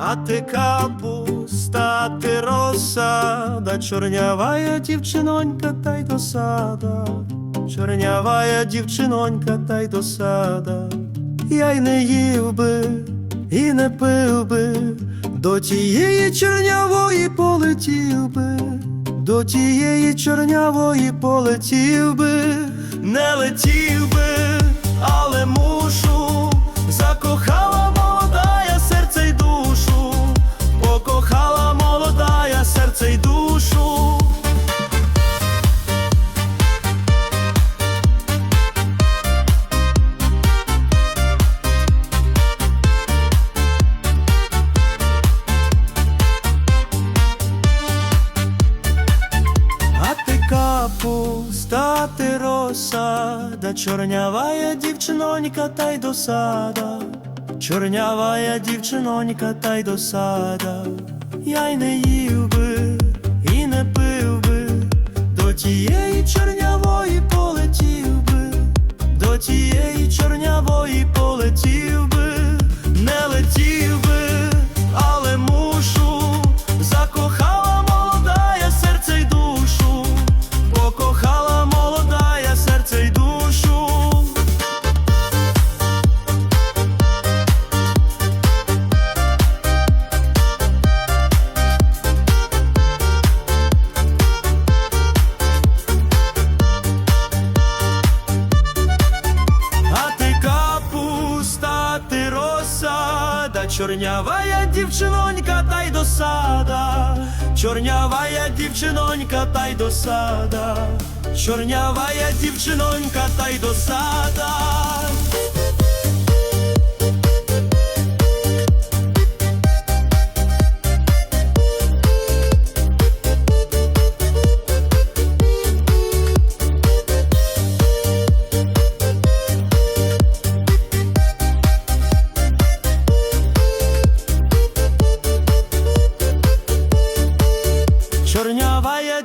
А ти капуста, ти розсада, чорнявая дівчинонька, та й досада, чорнявая дівчинонька, та й досада, я й не їв би, і не пив би, до тієї чорнявої полетів би, до тієї чорнявої полетів би, не летів би, але мушу, капуста, ти розсада, чорнявая дівчинонька, та й досада, чорнявая дівчинонька, та й досада, я й не їв би, ти розсада, чорнявая дівчинонька, та й досада, чорнявая дівчинонька, та й досада, чорнявая дівчинонька, та й досада.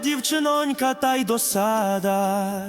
Дівчинонька, та й досада.